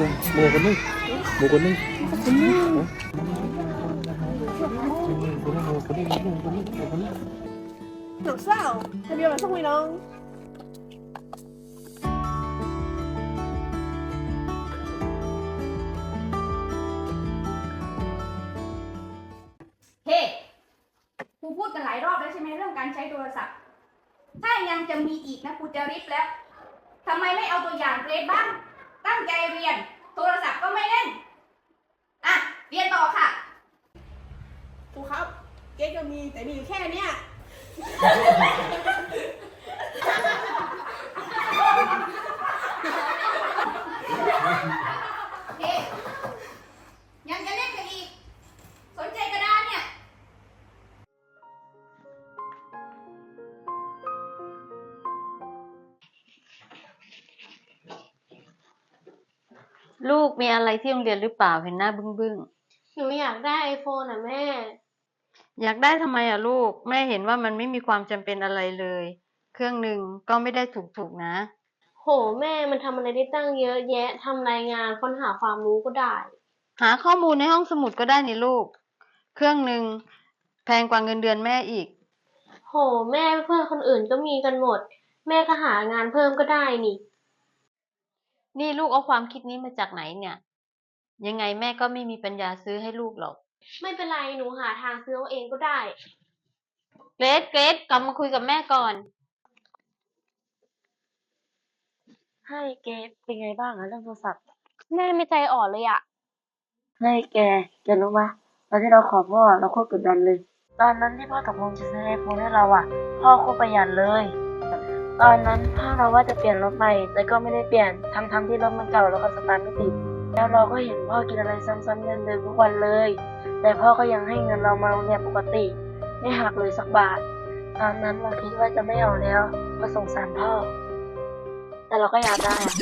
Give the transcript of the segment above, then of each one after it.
วกคนนึงหมูคนนึงคนนึงคนนึงคนนึงคนนึงคนนึงคนนึงหนูเศร้าทำเบียร์มาส่งไว้น้องเฮ้ครูพูดกันหลายรอบแล้วใช่ไหมเรื่องการใช้โทรศัพท์ ถ้ายังจะมีอีกนะครูจะริบแล้ว ทำไมไม่เอาตัวอย่างเกรดบ้าง ตั้งใจเรียน โทรศัพท์ก็ไม่เล่น อะ เรียนต่อค่ะ ครูครับ เก๊กก็มีแต่มีอยู่แค่เนี้ย ลูกมีอะไรที่โรงเรียนหรือเปล่าเห็นหน้าบึ้งบึ้งหนูอยากได้ไอโฟนอะแม่ๆอยากได้ทำไมอะลูก แม่เห็นว่ามันไม่มีความจำเป็นอะไรเลย เครื่องหนึ่งก็ไม่ได้ถูกๆนะ โหแม่มันทำอะไรได้ตั้งเยอะแยะทำรายงานค้นหาความรู้ก็ได้ หาข้อมูลในห้องสมุดก็ได้นี่ลูก เครื่องหนึ่งแพงกว่าเงินเดือนแม่อีก โหแม่เพื่อนคนอื่นก็มีกันหมด แม่ก็หางานเพิ่มก็ได้นี่ นี่ลูกเอาความคิดนี้มาจากไหนเนี่ย ยังไงแม่ก็ไม่มีปัญญาซื้อให้ลูกหรอก ไม่เป็นไรหนูหาทางซื้อเอาเองก็ได้ เกรดเกรดกลับมาคุยกับแม่ก่อน ให้แกเป็นไงบ้างอะเรื่องโทรศัพท์ แม่ไม่ใจอ่อนเลยอะให้แกแกรู้ไหมตอนที่เราขอพ่อเราโคตรกดดันเลย ตอนนั้นที่พ่อตกลงจะซื้อไอโฟนให้เราอะพ่อโคตรประหยัดเลย ตอนนั้นพ่อเราว่าจะเปลี่ยนรถใหม่แต่ก็ไม่ได้เปลี่ยนทั้งทั้งๆที่รถมันเก่าแล้วก็สตาร์ทไม่ติด แล้วเราก็เห็นพ่อกินอะไรซ้ำๆเดิมๆทุกวันเลย แต่พ่อก็ยังให้เงินเรามาโรงเรียนปกติ ไม่หักเลยสักบาท ตอนนั้นเราคิดว่าจะไม่เอาแล้วก็สงสารพ่อ แต่เราก็อยากได้อะ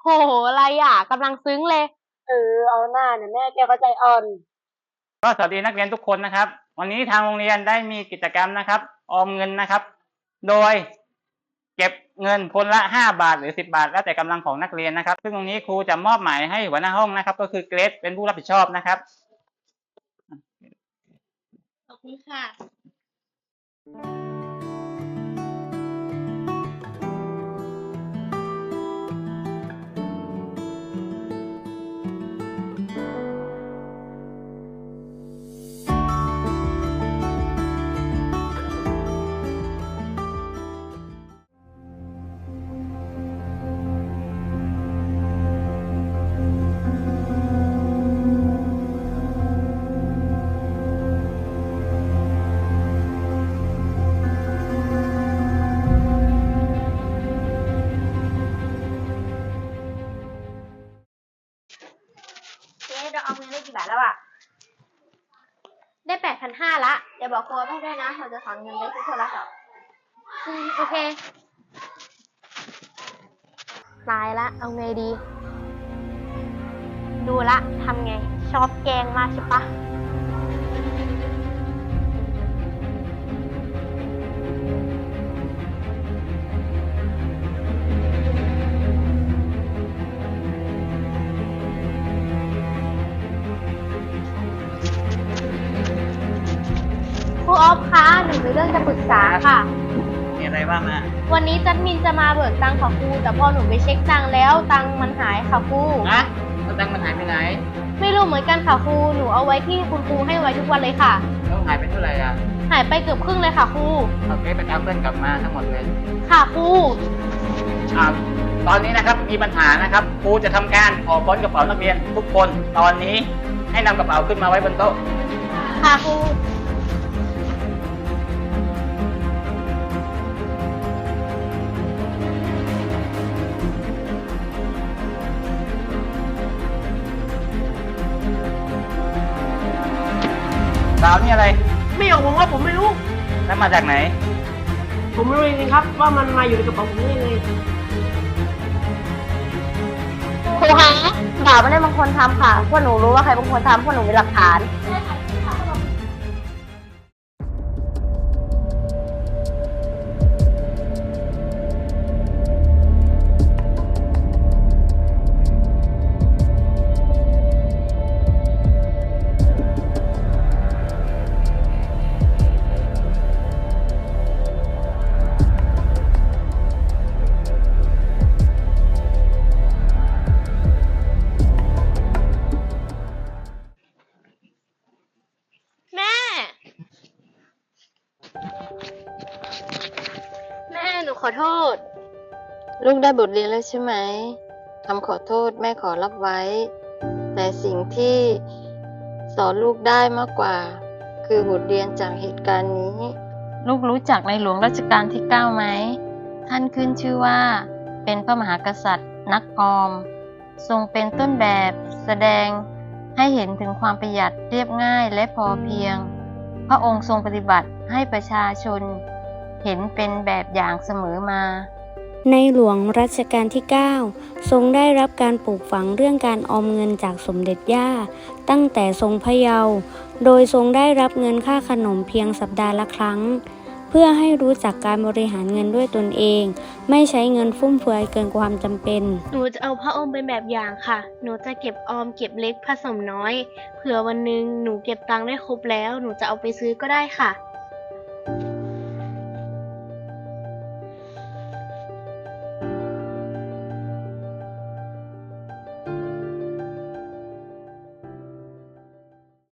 โหอะไรอะกำลังซึ้งเลย เออเอาหน้าเนี่ยแม่แกก็ใจอ่อน ก็สวัสดีนักเรียนทุกคนนะครับ วันนี้ทางโรงเรียนได้มีกิจกรรมนะครับ ออมเงินนะครับ โดย เก็บเงินคนละห้าบาทหรือสิบาท แล้วแต่กำลังของนักเรียนนะครับ ซึ่งตรงนี้ครูจะมอบหมายให้หัวหน้าห้องนะครับ ก็คือเกรดเป็นผู้รับผิดชอบนะครับ ขอบคุณค่ะ เจ๊เราเอาเงินได้กี่บาทแล้วอะ ได้แปดพันห้าละ เดี๋ยวบอกครูให้ด้วยนะ เราจะถอนเงินไปซื้อโทรศัพท์อืมโอเค ตายละ เอาไงดี ดูละทำไงชอบแกงมากใช่ปะ รื่องจะปรึกษาค่ะ มีอะไรบ้างนะวันนี้จัดมินจะมาเบิกตังค์ค่ะครูแต่พอหนูไปเช็คตังค์แล้วตังค์มันหายค่ะครูนะแล้วตังค์มันหายไปไหน ไม่รู้เหมือนกันค่ะครูหนูเอาไว้ที่คุณครูให้ไว้ทุกวันเลยค่ะ แล้วหายไปเท่าไหร่อะ หายไปเกือบครึ่งเลยค่ะครูโอเคไปตามเพื่อนกลับมาทั้งหมดเลยค่ะครูอ่าตอนนี้นะครับมีปัญหานะครับครูจะทำการขอค้นกระเป๋านักเรียนทุกคนตอนนี้ให้นำกระเป๋าขึ้นมาไว้บนโต๊ะค่ะครู อะไร ไม่เอาผมว่าผมไม่รู้ แล้วมาจากไหน ผมไม่รู้จริงๆครับ ว่ามันมาอยู่ในกระเป๋าผมได้ยังไงครูคะบ่าวไม่ได้บางคนทำค่ะพวกหนูรู้ว่าใครบางคนทำพวกหนูมีหลักฐาน โทษ ลูกได้บทเรียนแล้วใช่ไหมคำขอโทษแม่ขอรับไว้ แต่สิ่งที่สอนลูกได้มากกว่า คือบทเรียนจากเหตุการณ์นี้ ลูกรู้จักในหลวงรัชกาลที่9ไหมท่านขึ้นชื่อว่า เป็นพระมหากษัตริย์ นักออม ทรงเป็นต้นแบบแสดงให้เห็นถึงความประหยัดเรียบง่ายและพอเพียง พระองค์ทรงปฏิบัติให้ประชาชน เห็นเป็นแบบอย่างเสมอมา ในหลวงรัชกาลที่ 9 ทรงได้รับการปลูกฝังเรื่องการออมเงินจากสมเด็จย่า ตั้งแต่ทรงพระเยาว์โดยทรงได้รับเงินค่าขนมเพียงสัปดาห์ละครั้ง เพื่อให้รู้จักการบริหารเงินด้วยตนเอง ไม่ใช้เงินฟุ่มเฟือยเกินความจำเป็น หนูจะเอาพระองค์เป็นแบบอย่างค่ะ หนูจะเก็บออมเก็บเล็กผสมน้อย เผื่อวันหนึ่งหนูเก็บตังค์ได้ครบแล้ว หนูจะเอาไปซื้อก็ได้ค่ะ